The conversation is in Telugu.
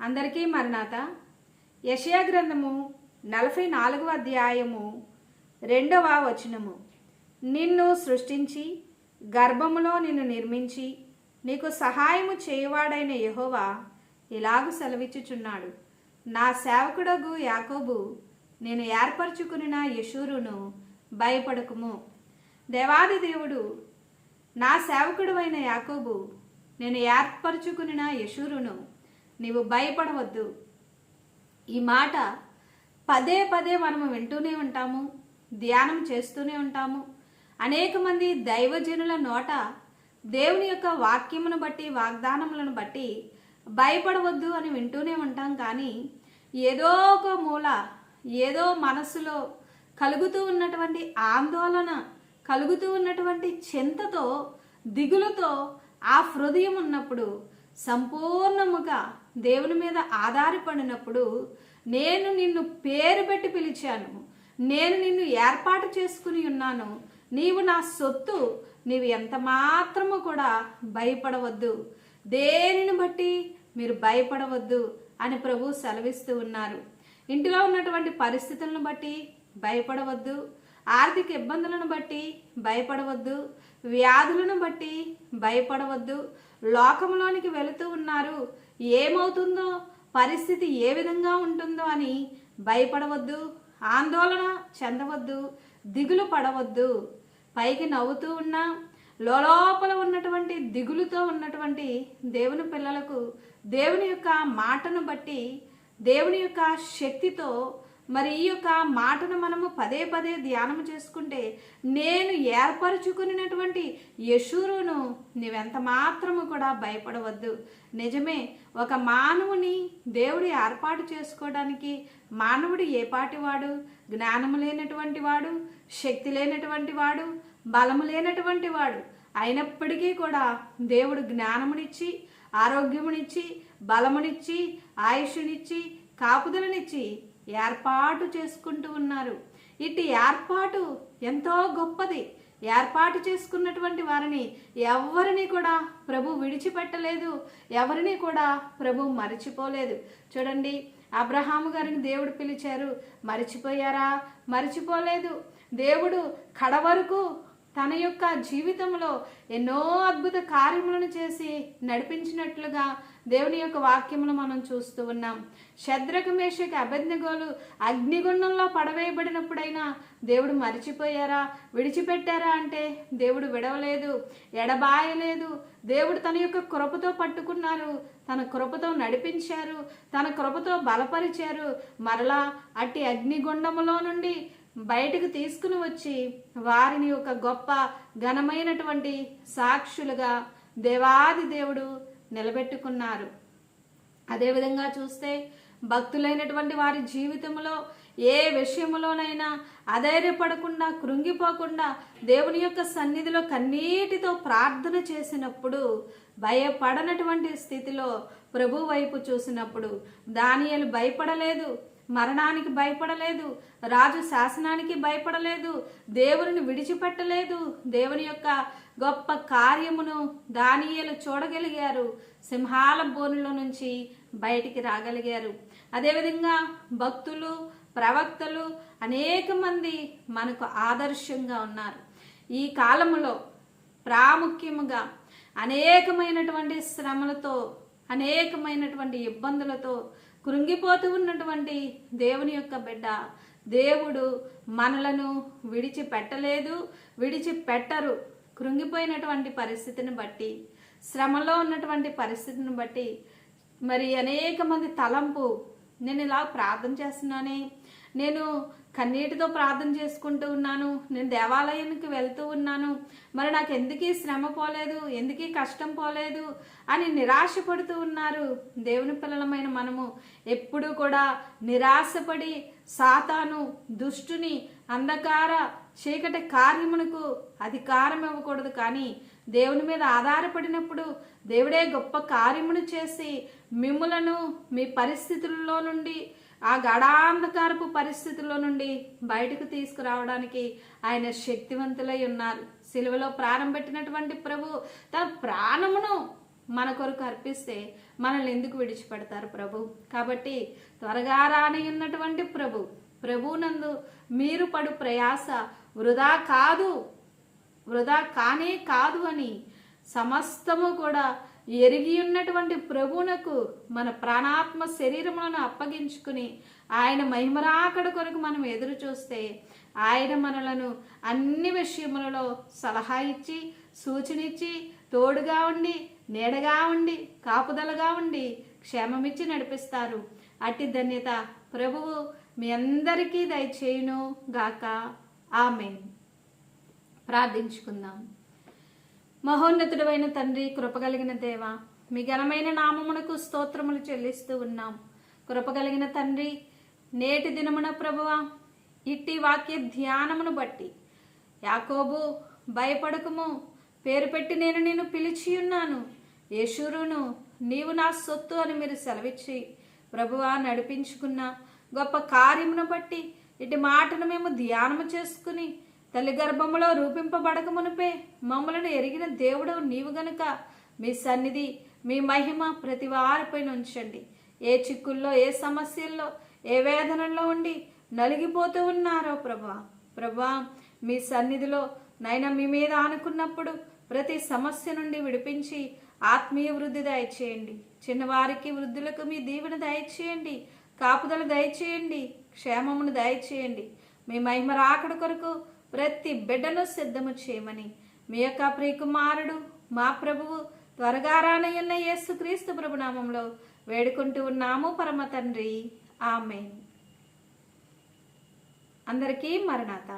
అందరికీ మరణాత. యషయా గ్రంథము నలభై నాలుగవ అధ్యాయము రెండవ వచనము. నిన్ను సృష్టించి గర్భములో నిన్ను నిర్మించి నీకు సహాయము చేయవాడైన యహోవా ఇలాగు సెలవిచ్చుచున్నాడు. నా సేవకుడగు యాకోబు నేను ఏర్పరచుకుని యశూరును భయపడకుము. దేవాది దేవుడు నా సేవకుడు అయిన యాకోబు నేను ఏర్పరచుకుని యశూరును నీవు భయపడవద్దు. ఈ మాట పదే పదే మనము వింటూనే ఉంటాము ధ్యానం చేస్తూనే ఉంటాము. అనేక మంది దైవజనుల నోట దేవుని యొక్క వాక్యమును బట్టి వాగ్దానములను బట్టి భయపడవద్దు అని వింటూనే ఉంటాం కానీ ఏదో ఒక మూల ఏదో మనసులో కలుగుతూ ఉన్నటువంటి ఆందోళన కలుగుతూ ఉన్నటువంటి చింతతో దిగులుతో ఆ హృదయం ఉన్నప్పుడు సంపూర్ణముగా దేవుని మీద ఆధారపడినప్పుడు నేను నిన్ను పేరు పెట్టి పిలిచాను. నేను నిన్ను ఏర్పాటు చేసుకుని ఉన్నాను. నీవు నా సొత్తు. నీవు ఎంత మాత్రము కూడా భయపడవద్దు. దేనిని బట్టి మీరు భయపడవద్దు అని ప్రభు సెలవిస్తూ ఉన్నారు. ఇంటిలో ఉన్నటువంటి పరిస్థితులను బట్టి భయపడవద్దు. ఆర్థిక ఇబ్బందులను బట్టి భయపడవద్దు. వ్యాధులను బట్టి భయపడవద్దు. లోకంలోనికి వెళుతూ ఉన్నారు. ఏమవుతుందో పరిస్థితి ఏ విధంగా ఉంటుందో అని భయపడవద్దు ఆందోళన చెందవద్దు దిగులు పడవద్దు. పైకి నవ్వుతూ ఉన్నా లోపల ఉన్నటువంటి దిగులుతో ఉన్నటువంటి దేవుని పిల్లలకు దేవుని యొక్క మాటను బట్టి దేవుని యొక్క శక్తితో మరి ఈ యొక్క మాటను మనము పదే పదే ధ్యానం చేసుకుంటే నేను ఏర్పరచుకున్నటువంటి యశూరును నీవెంత మాత్రము కూడా భయపడవద్దు. నిజమే ఒక మానవుని దేవుడు ఏర్పాటు చేసుకోవడానికి మానవుడు ఏ పాటివాడు జ్ఞానము లేనటువంటి వాడు శక్తి లేనటువంటి వాడు బలము లేనటువంటి వాడు. అయినప్పటికీ కూడా దేవుడు జ్ఞానమునిచ్చి ఆరోగ్యమునిచ్చి బలమునిచ్చి ఆయుష్నిచ్చి కాపుదలనిచ్చి ఏర్పాటు చేసుకుంటూ ఉన్నారు. ఇటు ఏర్పాటు ఎంతో గొప్పది. ఏర్పాటు చేసుకున్నటువంటి వారిని ఎవరిని కూడా ప్రభు విడిచిపెట్టలేదు. ఎవరిని కూడా ప్రభు మరిచిపోలేదు. చూడండి అబ్రహాము గారిని దేవుడు పిలిచారు. మరిచిపోయారా? మరిచిపోలేదు. దేవుడు కడ వరకు తన యొక్క జీవితంలో ఎన్నో అద్భుత కార్యములను చేసి నడిపించినట్లుగా దేవుని యొక్క వాక్యములు మనం చూస్తూ ఉన్నాం. శద్రకు మేషకి అగ్నిగుండంలో పడవేయబడినప్పుడైనా దేవుడు మరిచిపోయారా? విడిచిపెట్టారా అంటే దేవుడు విడవలేదు ఎడబాయలేదు. దేవుడు తన యొక్క కృపతో పట్టుకున్నారు తన కృపతో నడిపించారు తన కృపతో బలపరిచారు. మరలా అట్టి అగ్నిగుండములో నుండి బయటకు తీసుకుని వచ్చి వారిని ఒక గొప్ప ఘనమైనటువంటి సాక్షులుగా దేవాది దేవుడు నిలబెట్టుకున్నారు. అదేవిధంగా చూస్తే భక్తులైనటువంటి వారి జీవితంలో ఏ విషయంలోనైనా అధైర్యపడకుండా కృంగిపోకుండా దేవుని యొక్క సన్నిధిలో కన్నీటితో ప్రార్థన చేసినప్పుడు భయపడనటువంటి స్థితిలో ప్రభు వైపు చూసినప్పుడు దానియలు భయపడలేదు. మరణానికి భయపడలేదు రాజు శాసనానికి భయపడలేదు దేవుని విడిచిపెట్టలేదు. దేవుని యొక్క గొప్ప కార్యమును దానియలు చూడగలిగారు. సింహాల బోనులో నుంచి బయటికి రాగలిగారు. అదేవిధంగా భక్తులు ప్రవక్తలు అనేక మంది మనకు ఆదర్శంగా ఉన్నారు. ఈ కాలములో ప్రాముఖ్యముగా అనేకమైనటువంటి శ్రమలతో అనేకమైనటువంటి ఇబ్బందులతో కృంగిపోతూ ఉన్నటువంటి దేవుని యొక్క బిడ్డ. దేవుడు మనలను విడిచిపెట్టలేదు విడిచిపెట్టరు. కృంగిపోయినటువంటి పరిస్థితిని బట్టి శ్రమలో ఉన్నటువంటి పరిస్థితిని బట్టి మరి అనేక మంది తలంపు నేను ఇలా ప్రార్థన చేస్తున్నానే నేను కన్నీటితో ప్రార్థన చేసుకుంటూ ఉన్నాను. నేను దేవాలయానికి వెళ్తూ ఉన్నాను. మరి నాకు ఎందుకీ శ్రమ పోలేదు? ఎందుకీ కష్టం పోలేదు? అని నిరాశపడుతూ ఉన్నారు దేవుని పిల్లలమైన మనము. ఎప్పుడు కూడా నిరాశపడి సాతాను దుష్టుని అంధకార చీకటి కార్యమునకు అధికారం ఇవ్వకూడదు కానీ దేవుని మీద ఆధారపడినప్పుడు దేవుడే గొప్ప కార్యమును చేసి మిమ్ములను మీ పరిస్థితుల్లో నుండి ఆ గడాంధకారపు పరిస్థితుల్లో నుండి బయటకు తీసుకురావడానికి ఆయన శక్తివంతులై ఉన్నారు. సిలువలో ప్రాణం పెట్టినటువంటి ప్రభు తన ప్రాణమును మన కొరకు అర్పిస్తే మనల్ని ఎందుకు విడిచిపెడతారు ప్రభు? కాబట్టి త్వరగా రానయ్యున్నటువంటి ప్రభు ప్రభునందు మీరు పడు ప్రయాస వృధా కాదు. వృధా కానే కాదు అని సమస్తము కూడా ఎరిగి ఉన్నటువంటి ప్రభువునకు మన ప్రాణాత్మ శరీరములను అప్పగించుకుని ఆయన మహిమరాకడ కొరకు మనం ఎదురు చూస్తే ఆయన మనలను అన్ని విషయములలో సలహా ఇచ్చి సూచన ఇచ్చి తోడుగా ఉండి నీడగా ఉండి కాపుదలగా ఉండి క్షేమమిచ్చి నడిపిస్తారు. అట్టి ధన్యత ప్రభువు మీ అందరికీ దయచేయును గాక ఆమెన్. ప్రార్థించుకుందాం. మహోన్నతుడైన తండ్రి కృపగలిగిన దేవ మీ ఘనమైన నామమునకు స్తోత్రములు చెల్లిస్తూ ఉన్నాం. కృపగలిగిన తండ్రి నేటి దినమున ప్రభువ ఇట్టి వాక్య ధ్యానమును బట్టి యాకోబు భయపడకము. పేరు పెట్టి నేను నేను పిలిచి ఉన్నాను. యేషూరును నీవు నా సొత్తు అని మీరు సెలవిచ్చి ప్రభువా నడిపించుకున్న గొప్ప కార్యమును బట్టి ఇటు మాటను మేము ధ్యానము చేసుకుని తల్లి గర్భములో రూపింపబడక మునిపే మమ్మలను ఎరిగిన దేవుడు నీవు గనుక. మీ సన్నిధి మీ మహిమ ప్రతి వారిపైన ఉంచండి ఏ చిక్కుల్లో ఏ సమస్యల్లో ఏ వేదనల్లో ఉండి నలిగిపోతూ ఉన్నారో ప్రభా. ప్రభా మీ సన్నిధిలో నైనా మీ మీద ఆనుకున్నప్పుడు ప్రతి సమస్య నుండి విడిపించి ఆత్మీయ వృద్ధి దయచేయండి. చిన్నవారికి వృద్ధులకు మీ దీవెన దయచేయండి. కాపుదల దయచేయండి. క్షేమమును దయచేయండి. మీ మహిమ రాకడ కొరకు ప్రతి బిడ్డను సిద్ధము చేయమని. మీ యొక్క ప్రియకుమారుడు మా ప్రభువు త్వరగా రానయ్యన్న యేసు క్రీస్తు ప్రభునామంలో వేడుకుంటూ ఉన్నాము పరమ తండ్రి. ఆమె అందరికీ మరణాత.